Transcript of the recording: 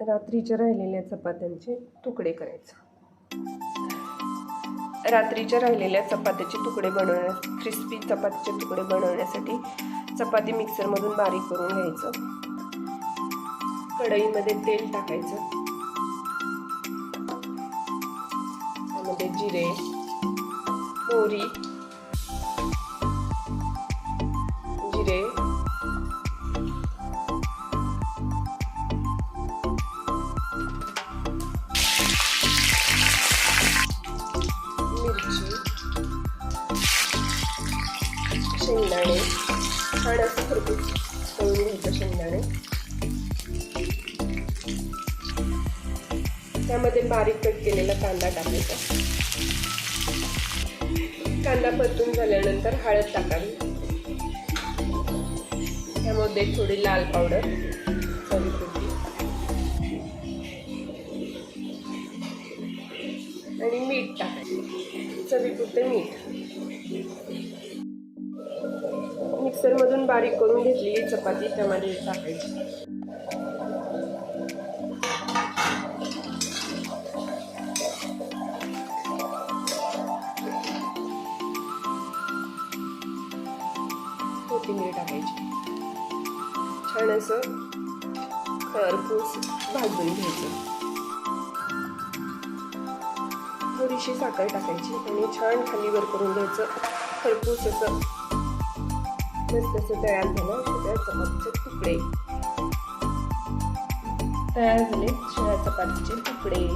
रात्रीच्या राहिलेल्या चपात्यांचे तुकडे करायचे. रात्रीच्या राहिलेल्या चपात्याचे तुकडे बनवण्या क्रिस्पी चपातीचे तुकडे बनवण्यासाठी चपाती मिक्सरमधून बारीक करून घ्यायचं. कढईमध्ये तेल टाकायचं. त्यामध्ये जिरे मोहरी शेंगदाणे छान असं खरपूस तळून घ्यायचं शेंगदाणे. त्यामध्ये बारीक कट केलेला कांदा टाकायचा. कांदा परतून झाल्यानंतर हळद टाकावी. त्यामध्ये थोडी लाल पावडर चवीपुरती. आणि मीठ टाकायचं. चवीपुरते मीठ. मिक्सरमधून बारीक करून घेतलेली चपाती त्यामध्ये टाकायची. कोथिंबीर टाकायची. छान असं खरपूस भाजून घ्यायचं. थोडीशी साखर टाकायची आणि छान खालीवर करून घ्यायचं. खरपूस असं मस्त असं तयार झालं शिळ्या चपातीचे तुकडे तयार झाले शिळ्या चपातीचे तुकडे